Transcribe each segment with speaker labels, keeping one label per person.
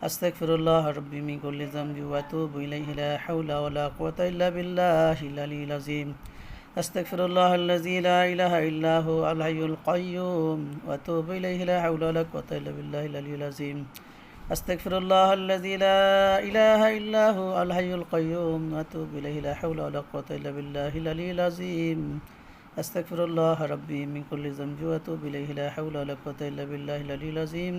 Speaker 1: أستغفر الله ربي من كل ذنب وأتوب إليه لا حول ولا قوة إلا بالله العلي العظيم. أستغفر الله الذي لا إله إلا هو الحي القيوم وأتوب إليه لا حول ولا قوة إلا بالله العلي العظيم. أستغفر الله الذي لا إله إلا هو الحي القيوم وأتوب إليه لا حول ولا قوة إلا بالله العلي العظيم. أستغفر الله ربي من كل ذنب وأتوب إليه لا حول ولا قوة إلا بالله العلي العظيم.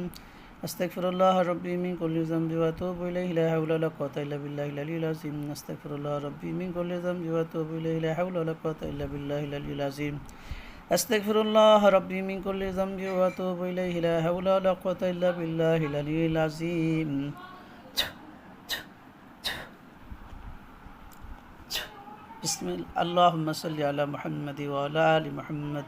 Speaker 1: أستغفر الله ربي من كل ذنب وأتوب إليه لا حول ولا قوة إلا بالله العلي العظيم. أستغفر الله ربي من كل ذنب وأتوب إليه لا حول ولا قوة إلا بالله العلي العظيم. أستغفر الله ربي من كل ذنب وأتوب إليه لا حول ولا قوة إلا بالله العلي العظيم. بسم الله اللهم صل على محمد وعلى آل محمد.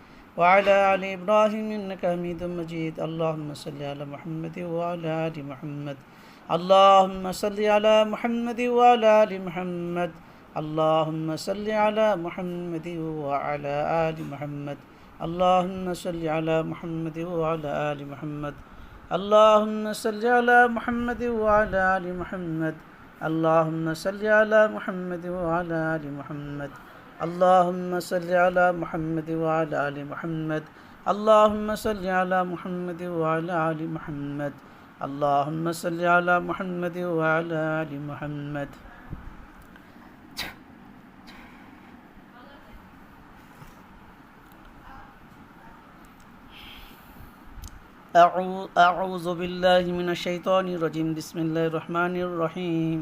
Speaker 1: وعلى آل إبراهيم إنك حميد مجيد. اللهم صل على محمد وعلى آل محمد. اللهم صل على محمد وعلى آل محمد. اللهم صل على محمد وعلى آل محمد. اللهم صل على محمد وعلى آل محمد. اللهم صل على محمد وعلى آل محمد. اللهم صل على محمد وعلى آل محمد. اللهم صل على محمد وعلى آل محمد. اللهم صل على محمد وعلى آل محمد. اللهم صل على محمد وعلى آل محمد. أعوذ بالله من الشيطان الرجيم. بسم الله الرحمن الرحيم.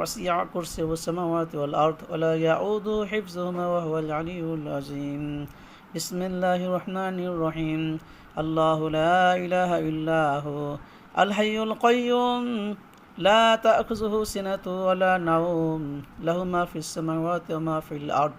Speaker 1: وسع كرسي السماوات والأرض ولا يعود حفظهما وهو العلي العظيم. بسم الله الرحمن الرحيم. الله لا إله إلا هو الحي القيوم. لا تأخذه سنة ولا نوم له ما في السماوات وما في الأرض.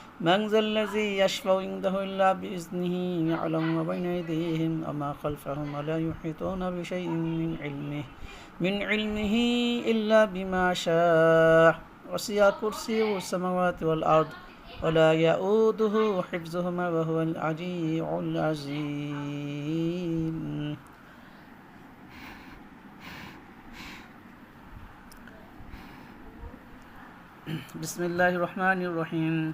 Speaker 1: من ذا الذي يشفع عنده إلا بإذنه يعلم ما بين أيديهم وما خلفهم ولا يحيطون بشيء من علمه من علمه إلا بما شاء. وسع كرسيه السماوات والأرض ولا يؤوده حفظهما وهو العلي العظيم. بسم الله الرحمن الرحيم.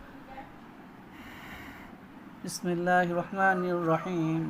Speaker 1: بسم الله الرحمن الرحيم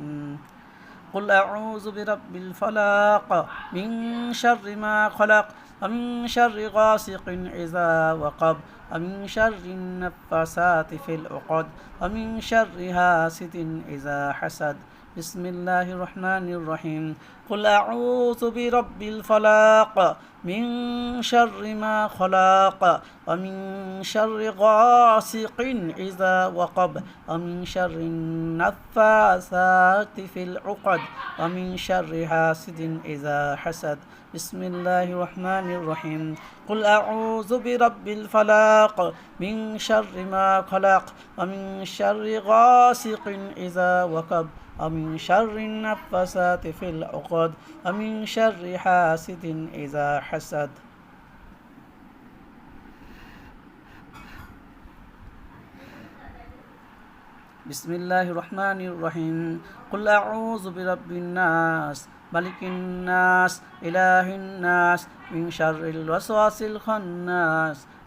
Speaker 1: قل أعوذ برب الفلاق من شر ما خلق ومن شر غاسق إذا وقب ومن شر النفاسات في العقد ومن شر حاسد إذا حسد بسم الله الرحمن الرحيم قل أعوذ برب الفلاق من شر ما خلق ومن شر غاسق إذا وقب ومن شر النفاثات في العقد ومن شر حاسد إذا حسد. بسم الله الرحمن الرحيم. قل أعوذ برب الفلاق من شر ما خلق ومن شر غاسق إذا وقب ومن شر النفسات في العقد ومن شر حاسد إذا حسد. بسم الله الرحمن الرحيم. قل أعوذ برب الناس ملك الناس إله الناس من شر الوسواس الخناس.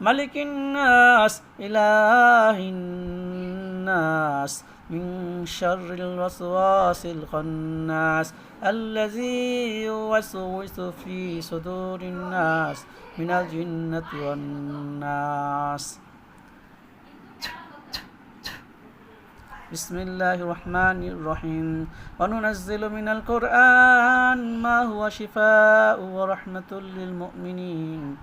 Speaker 1: ملك الناس إله الناس من شر الوسواس الخناس الذي يوسوس في صدور الناس من الجنة والناس بسم الله الرحمن الرحيم وننزل من القرآن ما هو شفاء ورحمة للمؤمنين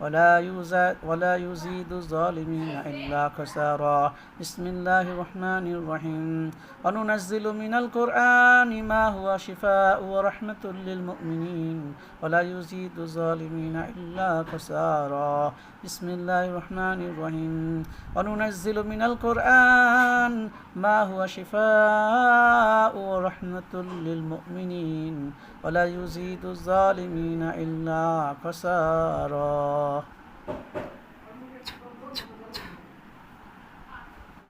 Speaker 1: ولا يزاد ولا يزيد الظالمين إلا خسارا. بسم الله الرحمن الرحيم. وننزل من القرآن ما هو شفاء ورحمة للمؤمنين. ولا يزيد الظالمين إلا خسارا. بسم الله الرحمن الرحيم. وننزل من القرآن ما هو شفاء ورحمة للمؤمنين. ولا يزيد الظالمين إلا خسارا. な